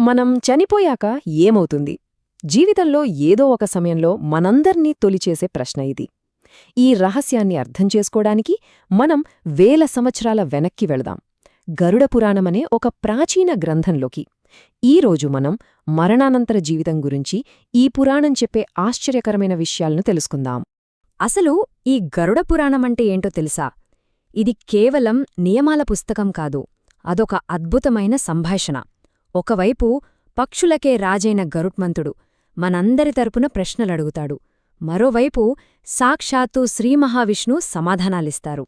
మనం చనిపోయాక ఏమవుతుంది? జీవితంలో ఏదో ఒక సమయంలో మనందర్నీ తొలిచేసే ప్రశ్న ఇది. ఈ రహస్యాన్ని అర్థం చేసుకోడానికి మనం వేల సంవత్సరాల వెనక్కి వెళదాం. గరుడ పురాణమనే ఒక ప్రాచీన గ్రంథంలోకి. ఈరోజు మనం మరణానంతర జీవితం గురించి ఈ పురాణం చెప్పే ఆశ్చర్యకరమైన విషయాలను తెలుసుకుందాం. అసలు ఈ గరుడ పురాణమంటే ఏంటో తెలుసా? ఇది కేవలం నియమాల పుస్తకం కాదు. అదొక అద్భుతమైన సంభాషణ. ఒకవైపు పక్షులకే రాజైన గరుత్మంతుడు మనందరి తరపున ప్రశ్నలడుగుతాడు. మరోవైపు సాక్షాత్తు శ్రీమహావిష్ణు సమాధానాలిస్తారు.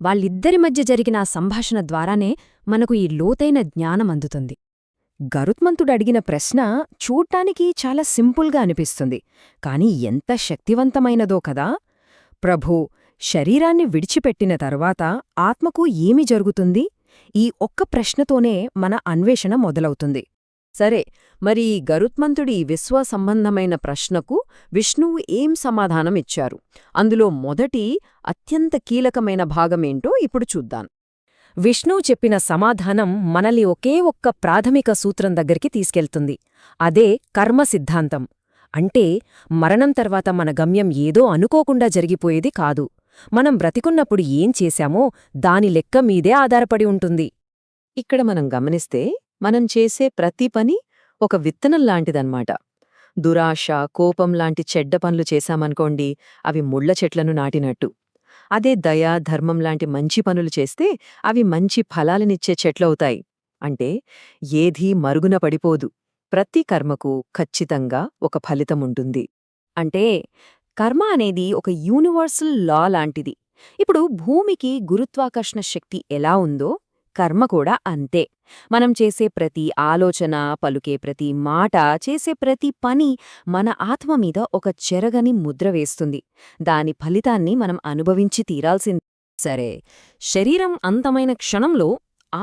వాళ్ళిద్దరి మధ్య జరిగిన ఆ సంభాషణ ద్వారానే మనకు ఈ లోతైన జ్ఞానం అందుతుంది. గరుత్మంతుడు అడిగిన ప్రశ్న చూడ్టానికి చాలా సింపుల్గా అనిపిస్తుంది. కాని ఎంత శక్తివంతమైనదో కదా! ప్రభూ శరీరాన్ని విడిచిపెట్టిన తరువాత ఆత్మకు ఏమి జరుగుతుంది? ఈ ఒక్క ప్రశ్నతోనే మన అన్వేషణ మొదలవుతుంది. సరే మరి ఈ గరుత్మంతుడి విశ్వసంబంధమైన ప్రశ్నకు విష్ణువు ఏం సమాధానమిచ్చారు? అందులో మొదటి అత్యంత కీలకమైన భాగమేంటో ఇప్పుడు చూద్దాం. విష్ణువు చెప్పిన సమాధానం మనల్ని ఒకే ఒక్క ప్రాథమిక సూత్రం దగ్గరికి తీసుకెళ్తుంది. అదే కర్మ సిద్ధాంతం. అంటే మరణం తర్వాత మన గమ్యం ఏదో అనుకోకుండా జరిగిపోయేది కాదు. మనం బ్రతికున్నప్పుడు ఏం చేశామో దాని లెక్క మీదే ఆధారపడి ఉంటుంది. ఇక్కడ మనం గమనిస్తే మనం చేసే ప్రతి పని ఒక విత్తనం లాంటిదన్నమాట. దురాశ కోపం లాంటి చెడ్డ పనులు చేశామనుకోండి అవి ముళ్ళ చెట్లను నాటినట్టు. అదే దయ ధర్మం లాంటి మంచి పనులు చేస్తే అవి మంచి ఫలాలనిచ్చే చెట్లవుతాయి. అంటే ఏదీ మరుగున పడిపోదు. ప్రతి కర్మకు ఖచ్చితంగా ఒక ఫలితముంటుంది అంటే కర్మ అనేది ఒక యూనివర్సల్ లా లాంటిది. ఇప్పుడు భూమికి గురుత్వాకర్షణ శక్తి ఎలా ఉందో కర్మ కూడా అంతే. మనం చేసే ప్రతి ఆలోచన పలుకే ప్రతి మాట చేసే ప్రతి పని మన ఆత్మ మీద ఒక చెరగని ముద్ర వేస్తుంది. దాని ఫలితాన్ని మనం అనుభవించి తీరాల్సింది. సరే శరీరం అంతమైన క్షణంలో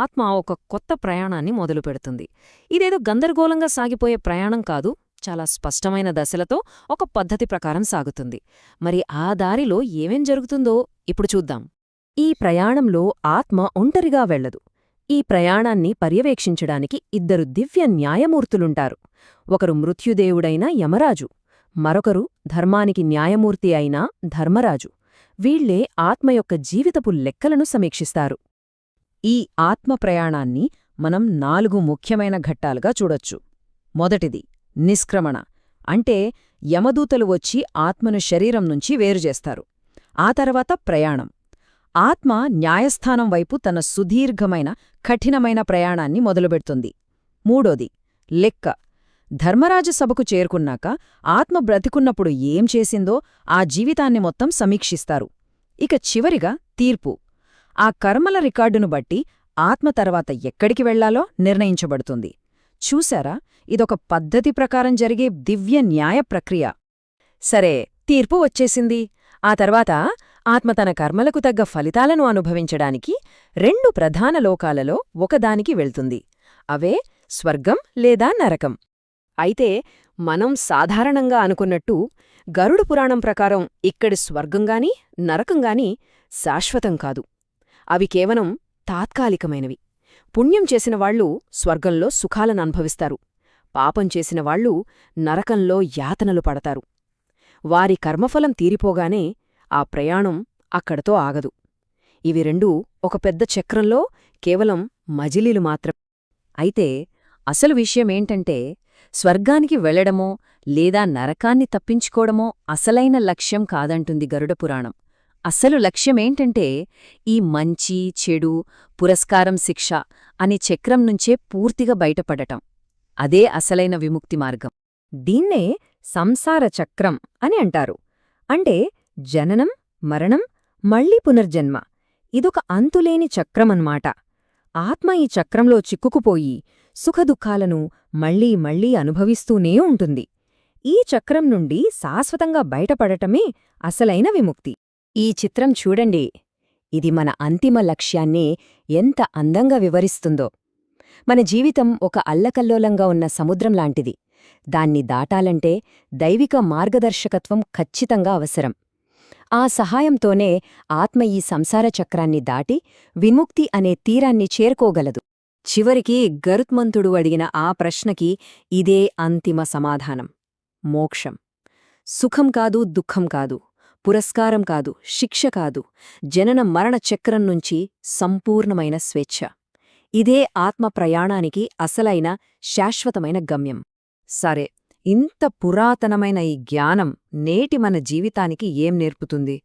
ఆత్మ ఒక కొత్త ప్రయాణాన్ని మొదలుపెడుతుంది. ఇదేదో గందరగోళంగా సాగిపోయే ప్రయాణం కాదు చాలా స్పష్టమైన దశలతో ఒక పద్ధతి ప్రకారం సాగుతుంది. మరి ఆ దారిలో ఏమేం జరుగుతుందో ఇప్పుడు చూద్దాం. ఈ ప్రయాణంలో ఆత్మ ఒంటరిగా వెళ్ళదు ఈ ప్రయాణాన్ని పర్యవేక్షించడానికి ఇద్దరు దివ్య న్యాయమూర్తులుంటారు. ఒకరు మృత్యుదేవుడైన యమరాజు మరొకరు ధర్మానికి న్యాయమూర్తి అయిన ధర్మరాజు. వీళ్ళే ఆత్మ యొక్క జీవితపు లెక్కలను సమీక్షిస్తారు. ఈ ఆత్మ ప్రయాణాన్ని మనం నాలుగు ముఖ్యమైన ఘట్టాలుగా చూడొచ్చు. మొదటిది నిష్క్రమణ. అంటే యమదూతలు వచ్చి ఆత్మను శరీరం నుంచి వేరుచేస్తారు ఆ తర్వాత ప్రయాణం. ఆత్మ న్యాయస్థానం వైపు తన సుదీర్ఘమైన కఠినమైన ప్రయాణాన్ని మొదలుపెడుతుంది. మూడోది లెక్క. ధర్మరాజ సభకు చేరుకున్నాక ఆత్మ బ్రతికున్నప్పుడు ఏం చేసిందో ఆ జీవితాన్ని మొత్తం సమీక్షిస్తారు. ఇక చివరిగా తీర్పు. ఆ కర్మల రికార్డును బట్టి ఆత్మ తర్వాత ఎక్కడికి వెళ్ళాలో నిర్ణయించబడుతుంది. చూశారా? ఇదొక పద్ధతి ప్రకారం జరిగే దివ్య న్యాయ ప్రక్రియ. సరే తీర్పు వచ్చేసింది. ఆ తర్వాత ఆత్మ తన కర్మలకు తగ్గ ఫలితాలను అనుభవించడానికి రెండు ప్రధాన లోకాలలో ఒకదానికి వెళ్తుంది. అవే స్వర్గం లేదా నరకం. అయితే మనం సాధారణంగా అనుకున్నట్టు గరుడు పురాణం ప్రకారం ఇక్కడి స్వర్గంగాని నరకంగాని శాశ్వతం కాదు. అవి కేవలం తాత్కాలికమైనవి. పుణ్యం చేసినవాళ్ళు స్వర్గంలో సుఖాలను అనుభవిస్తారు. పాపం చేసినవాళ్ళు నరకంలో యాతనలు పడతారు. వారి కర్మఫలం తీరిపోగానే ఆ ప్రయాణం అక్కడతో ఆగదు. ఇవి రెండూ ఒక పెద్ద చక్రంలో కేవలం మజిలీలు మాత్రం అయితే అసలు విషయమేంటంటే స్వర్గానికి వెళ్ళడమో లేదా నరకాన్ని తప్పించుకోవడమో అసలైన లక్ష్యం కాదంటుంది గరుడ పురాణం. అసలు లక్ష్యమేంటంటే ఈ మంచి చెడు పురస్కారం శిక్ష అనే చక్రం నుంచే పూర్తిగా బయటపడటం. అదే అసలైన విముక్తి మార్గం. దీన్నే సంసార చక్రం అని అంటారు. అంటే జననం మరణం మళ్ళీ పునర్జన్మ. ఇదొక అంతులేని చక్రమన్మాట. ఆత్మ ఈ చక్రంలో చిక్కుకుపోయి సుఖదుఖాలను మళ్ళీ మళ్ళీ అనుభవిస్తూనే ఉంటుంది. ఈ చక్రం నుండి శాశ్వతంగా బయటపడటమే అసలైన విముక్తి. ఈ చిత్రం చూడండి. ఇది మన అంతిమ లక్ష్యాన్ని ఎంత అందంగా వివరిస్తుందో. మన జీవితం ఒక అల్లకల్లోలంగా ఉన్న సముద్రం లాంటిది. దాన్ని దాటాలంటే దైవిక మార్గదర్శకత్వం ఖచ్చితంగా అవసరం. ఆ సహాయంతోనే ఆత్మ ఈ సంసార చక్రాన్ని దాటి విముక్తి అనే తీరాన్ని చేరుకోగలదు. చివరికి గరుత్మంతుడు అడిగిన ఆ ప్రశ్నకి ఇదే అంతిమ సమాధానం. మోక్షం. సుఖం కాదు దుఃఖం కాదు. పురస్కారం కాదు శిక్ష కాదు. జనన మరణ చక్రం నుంచి సంపూర్ణమైన స్వేచ్ఛ. ఇదే ఆత్మ ప్రయాణానికి అసలైన శాశ్వతమైన గమ్యం. సరే ఇంత పురాతనమైన ఈ జ్ఞానం నేటి మన జీవితానికి ఏం నేర్పుతుంది?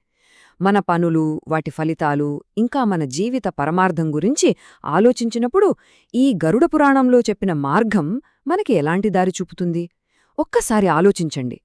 మన పనులు వాటి ఫలితాలు ఇంకా మన జీవిత పరమార్థం గురించి ఆలోచించినప్పుడు ఈ గరుడ పురాణంలో చెప్పిన మార్గం మనకి ఎలాంటి దారి చూపుతుంది? ఒక్కసారి ఆలోచించండి.